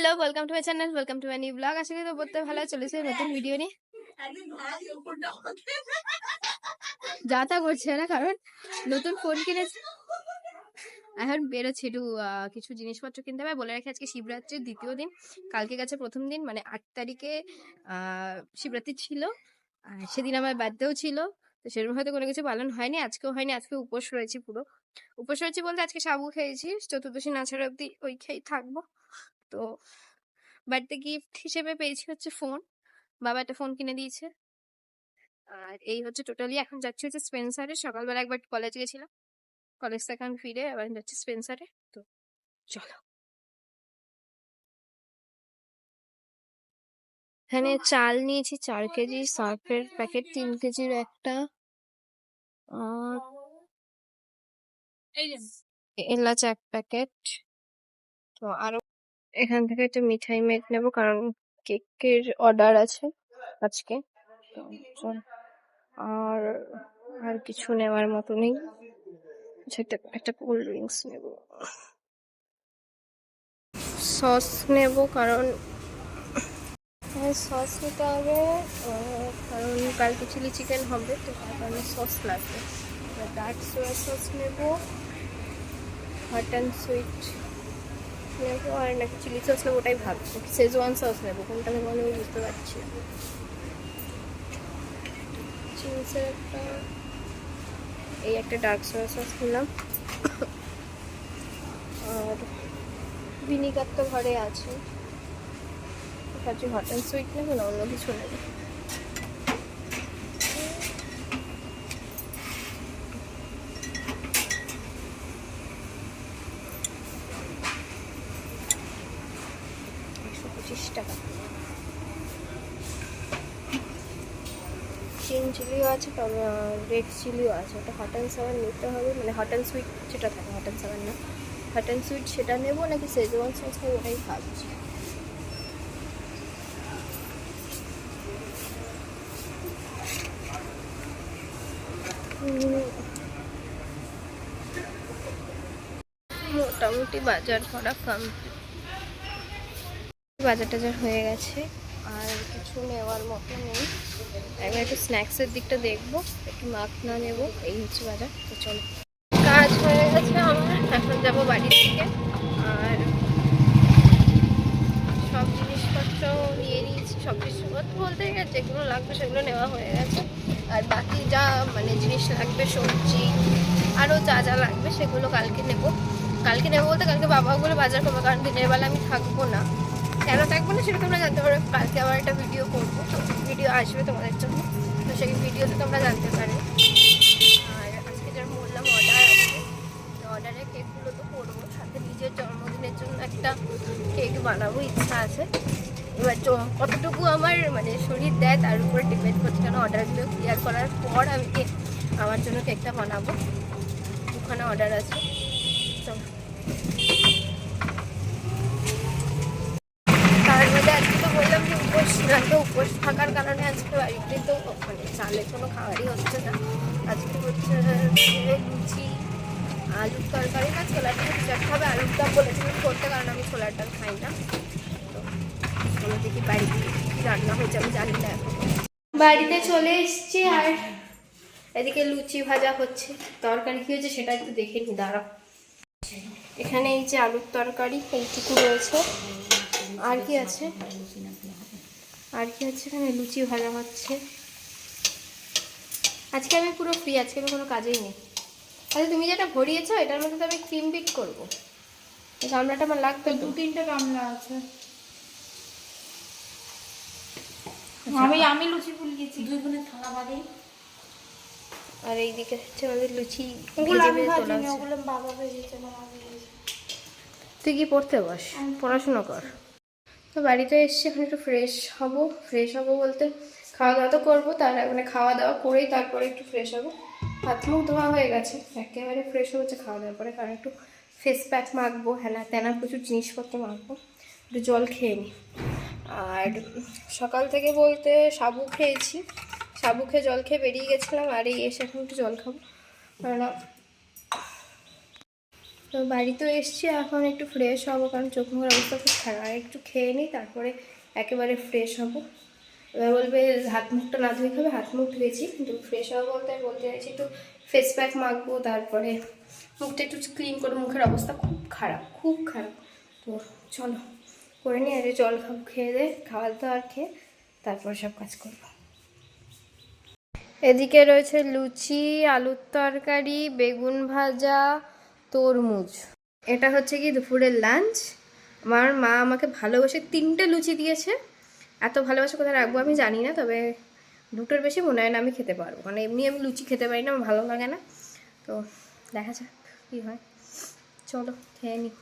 Hello welcome to my channel welcome to my new vlog আশা করি তো বলতে ভালো চলেছে নতুন ভিডিও নিয়ে। যা তা করছে না, কারণ নতুন ফোন কিনেছে। এখন বেরোচ্ছে, একটু কিছু জিনিসপত্র কিনতে হবে। বলে রাখি আজকে শিবরাত্রির দ্বিতীয় দিন। কালকে গেছে প্রথম দিন মানে আট তারিখে শিবরাত্রি ছিল। আর সেদিন আমার বার্থডেও ছিল। তো সেরকম হয়তো কোনো কিছু পালন হয়নি, আজকেও হয়নি, আজকে উপোস রয়েছি পুরো। উপোস রয়েছি বলতে আজকে সাবু খেয়েছি, চতুর্দশী না ছাড়া অব্দি ওই খেয়েই থাকব। তো বাড়িতে গিফট হিসেবে পেয়েছি হচ্ছে ফোন বাবা একটা ফোন কিনে দিয়েছে। আর এই হচ্ছে টোটালি এখন যাচ্ছি হচ্ছে স্পেন্সারে সকালবেলা একবার কলেজ গেছিলাম। কলেজ থেকে আমি ফিরে আবার যাচ্ছি স্পেন্সারে তো চলো। এখানে চাল নিয়েছি চার কেজি সার্ফের প্যাকেট তিন কেজির একটা। আর এলাচ এক প্যাকেট তো আরও এখান থেকে একটা মিঠাই মেক নেব কারণ কেকের অর্ডার আছে আজকে। আর আর কিছু নেওয়ার মতো নেই। আচ্ছা, একটা একটা কোল্ড ড্রিঙ্কস নেব। সস নেব কারণ সস নিতে হবে কারণ কালকে চিলি চিকেন হবে তো তার কারণে সস লাগবে। ডার্ক সোয়া সস নেব হট অ্যান্ড সুইট নেব আর নাকি চিলি সস নেব ওটাই ভাবছি। শেজওয়ান সস নেব, কোনটা নেব আমি বুঝতে পারছি না। এই একটা ডার্ক সোয়া সস নিলাম। আর ভিনিগার তো ঘরে আছে। হট অ্যান্ড সুইট নেব, না অন্য কিছু নেব। টাকা। চিন চিলিও আছে রেড চিলিও আছে। ওটা হট অ্যান্ড সেভেন নিতে হবে মানে হট অ্যান্ড সুইট যেটা থাকে হট অ্যান্ড সেভেন না। হট অ্যান্ড সুইট সেটা নেব, নাকি সেজওয়ান সস নেব ওটাই ভাবছি। মোটামুটি বাজার করা কমপ্লিট বাজার টাজার হয়ে গেছে। আর কিছু নেওয়ার মতো নেই। এবার একটু স্ন্যাক্সের দিকটা দেখব, একটু মাখনা নেব, এই হচ্ছে বাজার। তো চলো। কাজ হয়ে গেছে আমার, এখন যাব বাড়ি থেকে আর সব জিনিসপত্র নিয়ে নিয়েছি, সব জিনিসপত্র বলতে গেলে যেগুলো লাগবে সেগুলো নেওয়া হয়ে গেছে। আর বাকি যা মানে জিনিস লাগবে, সবজি, আরও যা যা লাগবে সেগুলো কালকে নেব। কালকে নেব বলতে কালকে বাবা বলে বাজার করব, কারণ দিনের বেলা আমি থাকব না। কেন থাকব না সেটা তোমরা জানতে পারো। কালকে আবার একটা ভিডিও করব। ভিডিও আসবে তোমাদের জন্য। তো সেই ভিডিওতে তোমরা জানতে পারবে আর আজকে যার বললাম অর্ডার আছে অর্ডারে কেকগুলো তো করব। সাথে নিজের জন্মদিনের জন্য একটা কেক বানাবো, ইচ্ছা আছে। এবার কতটুকু আমার মানে শরীর দেয় তার উপরে ডিপেন্ড করছে কেন অর্ডারগুলো ক্লিয়ার করার পর আমি কেক আমার জন্য কেকটা বানাবো। ওখানে অর্ডার আছে। চলো তার মধ্যে আজকে তো বললাম যে উপোস রাতে উপোস থাকার কারণে আজকে বাড়িতে তো মানে চালের কোনো খাবারই হচ্ছে না। আজকে হচ্ছে লুচি, আলুর তরকারি না, ছোলার ডাল কিছু একটা হবে আলুর ডাল বলেছিলাম করতে, কারণ আমি ছোলার ডাল খাই না। তো চলো দেখি বাড়িতে রান্না হয়েছে আমি জানি না বাড়িতে চলে এসেছি আর এদিকে লুচি ভাজা হচ্ছে, তরকারি কি হয়েছে সেটা একটু দেখে নি, দাঁড়াও। এখানে এই যে আলুর তরকারি এইটুকু রয়েছে আর কি আছে? আর কি হচ্ছে এখানে লুচি ভাজা হচ্ছে। আজকে আমি পুরো ফ্রি আজকে আমি কোনো কাজেই নেই। আচ্ছা তুমি যেটা ভরিয়েছো এটার মধ্যে তো আমি ক্রিম বিট করব। এই গামলাটা আমার লাগবে দু তিনটে গামলা আছে। আমি আমি লুচি ফুলিয়েছি দুই বোনের থালা বাদে। আর এইদিকে হচ্ছে আমাদের লুচি তুই কি পড়তে বস? পড়াশোনা কর। তো বাড়িতে এসে এখন একটু ফ্রেশ হব। ফ্রেশ হব বলতে খাওয়া দাওয়া তো করব, তার মানে খাওয়া দাওয়া করেই তারপরে একটু ফ্রেশ হব। হাত মুখ ধোয়া হয়ে গেছে, একেবারে ফ্রেশ হচ্ছে খাওয়া দাওয়ার পরে, কারণ একটু ফেস প্যাক মাখবো হ্যানা ত্যানা প্রচুর জিনিসপত্র মাখবো, একটু জল খেয়ে নিই আর সকাল থেকে বলতে সাবু খেয়েছি সাবু খেয়ে জল খেয়ে বেরিয়ে গেছিলাম, আর এই এসে এখন একটু জল খাব। কারণ তো বাড়িতে এসছি, এখন একটু ফ্রেশ হব, কারণ চোখ মুখের অবস্থা খুব খারাপ। একটু খেয়ে নিই, তারপরে একেবারে ফ্রেশ হব। এবার বলবে হাত মুখটা না ধুয়ে খাবে, হাত মুখ ধুয়েছি, কিন্তু ফ্রেশ হব বলতে আমি বলতে চাইছি একটু ফেস প্যাক মাখবো, তারপরে মুখটা একটু ক্লিন করে মুখের অবস্থা খুব খারাপ খুব খারাপ। তো চলো, করে নিই আরে জল খাব, খেয়ে দে খাওয়া দাওয়ার খেয়ে তারপর সব কাজ করব। এদিকে রয়েছে লুচি, আলুর তরকারি, বেগুন ভাজা তরমুজ। এটা হচ্ছে কি দুপুরের লাঞ্চ আমার মা আমাকে ভালোবেসে তিনটে লুচি দিয়েছে। এত ভালোবাসে কোথায় রাখব আমি জানি না, তবে দুটোর বেশি মনে হয় না আমি খেতে পারব। মানে এমনি আমি লুচি খেতে পারি না, আমার ভালো লাগে না। তো দেখা যাক কী হয়। চলো, খেয়ে নিই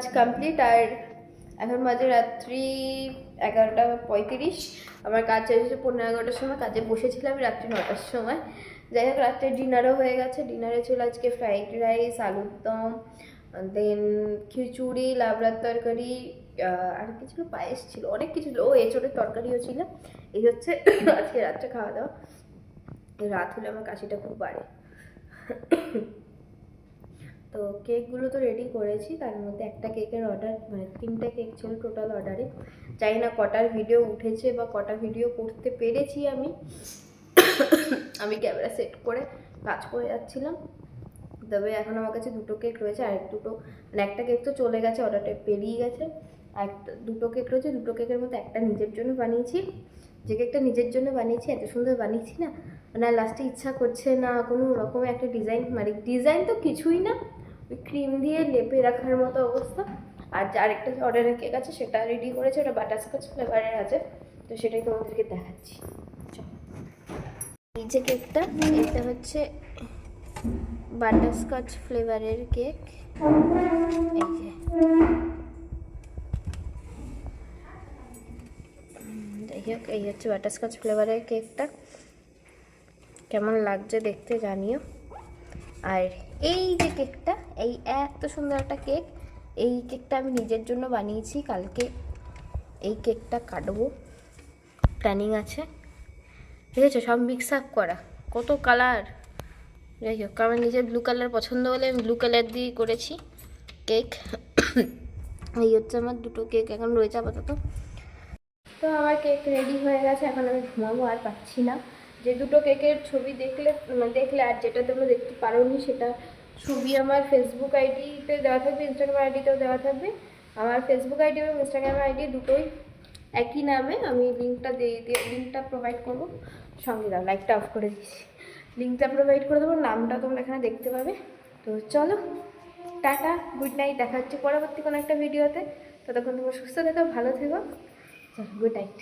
কাজ কমপ্লিট আর এখন বাজে রাত্রি এগারোটা পঁয়ত্রিশ। আমার কাজ শেষ পনেরো এগারোটার সময়, কাজে বসেছিলাম রাত্রি নটার সময়। যাই হোক, রাত্রে ডিনারও হয়ে গেছে। ডিনারে ছিল আজকে ফ্রাইড রাইস আলুর দম দেন খিচুড়ি, লাবড়ার তরকারি আর কি ছিল? পায়েস ছিল। অনেক কিছু ছিল। ও, এঁচড়ের তরকারিও ছিল। এই হচ্ছে আজকে রাত্রে খাওয়া দাওয়া। রাত হলে আমার কাশিটা খুব বাড়ে। তো কেকগুলো তো রেডি করেছি, তার মধ্যে একটা কেকের অর্ডার মানে তিনটা কেক ছিল টোটাল অর্ডারে জানি না কটার ভিডিও উঠেছে বা কটা ভিডিও করতে পেরেছি আমি। আমি ক্যামেরা সেট করে কাজ করে যাচ্ছিলাম। তবে এখন আমার কাছে দুটো কেক রয়েছে, আর দুটো মানে একটা কেক তো চলে গেছে অর্ডারটা পেরিয়ে গেছে। একটা, দুটো কেক রয়েছে, দুটো কেকের মধ্যে একটা নিজের জন্য বানিয়েছি। যে কেকটা নিজের জন্য বানিয়েছি, এত সুন্দর বানিয়েছি না মানে লাস্টে ইচ্ছা করছে না, কোনো রকম একটা ডিজাইন মানে ডিজাইন তো কিছুই না। ক্রিম দিয়ে লেপে রাখার মতো অবস্থা। আর যে আরেকটা যে অর্ডারের কেক আছে, সেটা রেডি করেছে, ওটা বাটারস্কচ ফ্লেভারের আছে। তো সেটাই তোমাদেরকে দেখাচ্ছি। এই যে কেকটা এটা হচ্ছে বাটারস্কচ ফ্লেভারের কেক এই যাই হোক, এই হচ্ছে বাটারস্কচ ফ্লেভারের কেকটা কেমন লাগছে দেখতে জানিও। আর এই যে কেকটা, এই এত সুন্দর একটা কেক, এই কেকটা আমি নিজের জন্য বানিয়েছি, কালকে এই কেকটা কাটবো। প্ল্যানিং আছে। ঠিক আছে সব মিক্স আপ করা। কত কালার যাই হোক আমার নিজের ব্লু কালার পছন্দ বলে আমি ব্লু কালার দিয়ে করেছি কেক। এই হচ্ছে আমার দুটো কেক এখন রয়েছে আপাতত। তো আমার কেক রেডি হয়ে গেছে, এখন আমি ঘুমাবো, আর পাচ্ছি না। যে দুটো কেকের ছবি দেখলে মানে দেখলে আর যেটা তোমরা দেখতে পারোনি সেটা ছবি আমার ফেসবুক আইডিতে দেওয়া থাকবে ইনস্টাগ্রাম আইডিতেও দেওয়া থাকবে। আমার ফেসবুক আইডি এবং ইনস্টাগ্রাম আইডি দুটোই একই নামে। আমি লিঙ্কটা দিয়ে দিয়ে লিঙ্কটা প্রোভাইড করব। সঙ্গে দাও লাইকটা অফ করে দিচ্ছি লিঙ্কটা প্রোভাইড করে দেবো, নামটা তোমরা এখানে দেখতে পাবে। তো চলো, টাটা গুড নাইট দেখা হচ্ছে পরবর্তী কোনো একটা ভিডিওতে ততক্ষণ তোমরা সুস্থ থেকো, ভালো থেকো। Good night